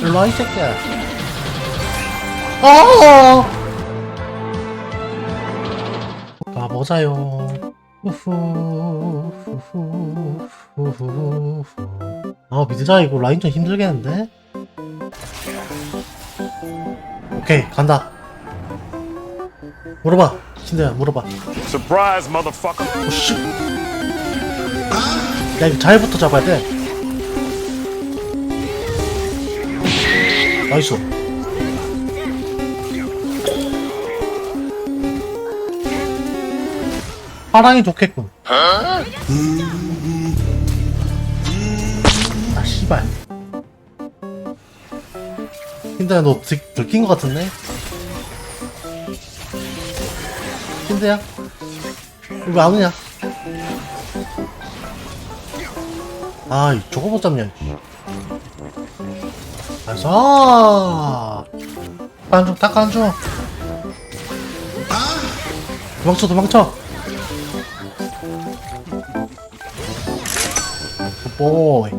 일로와 이 새끼야. 어! 가보자요? 후후 후후 후후 아 미드자. 이거 라인 좀 힘들겠는데? 오케이 간다. 물어봐. 신대야 물어봐. Surprise, motherfucker. 오씨. 야 이거 잘부터 잡아야 돼 나이스 파랑이 좋겠군 아 씨발 힌드야 너 들, 들킨 것 같은데? 힌드야? 왜 안 오냐? 아, 이 저거 못 잡냐. 나이스. 간중, 딱 간중. 도망쳐, 도망쳐. 굿보이.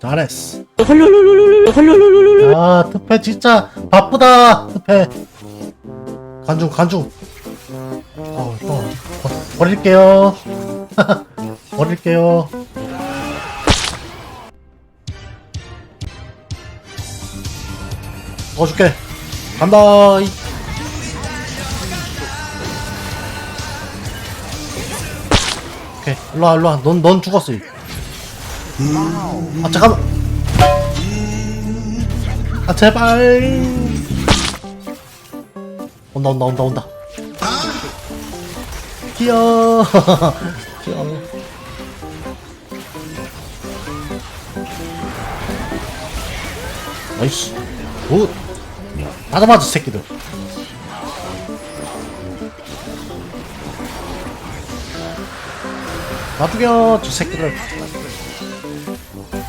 잘했어. 아, 특패 진짜 바쁘다. 특패. 간중, 간중. 어, 또, 버- 버릴게요. 버릴게요. 넣어줄게. 간다. 이. 오케이. 일로와, 일로와. 넌, 넌 죽었어. 이. 아, 잠깐만. 아, 제발. 온다, 온다, 온다, 온다. 귀여워. 귀여워. 나이스. 굿. 다 잡아줘, 새끼들. 나 죽여, 저 새끼들.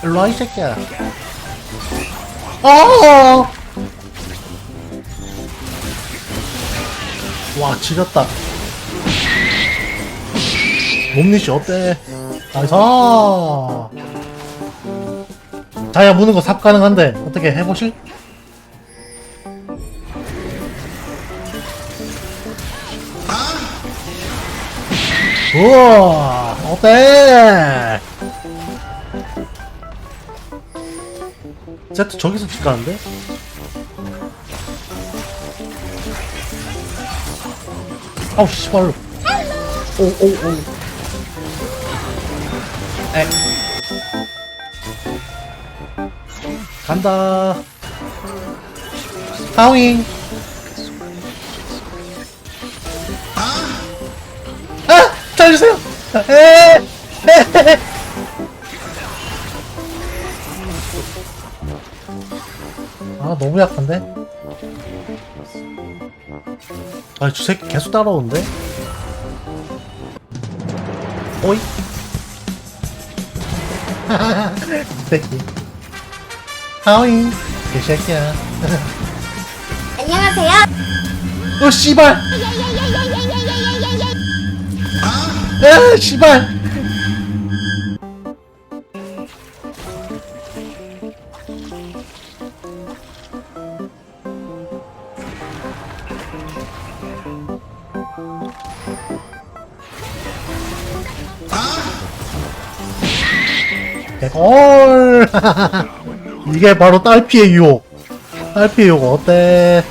일로와, 이 새끼야. 어! 와, 지렸다. 몸니씨 어때? 나이스. 자야 무는 거 삽 가능한데 어떻게 해보실? 우와 어때? 세트 저기서 집 가는데? 아우 씨발 오오오. 에. 간다. 하윙 살려주세요! 에! 에! 아 너무 약한데? 아저 새끼 계속 따라오는데? 오이? 이 새끼 하윙 개새끼야 안녕하세요. 어 씨발 아 씨발. 헐 이게 바로 딸피의 유혹. 딸피의 유혹 어때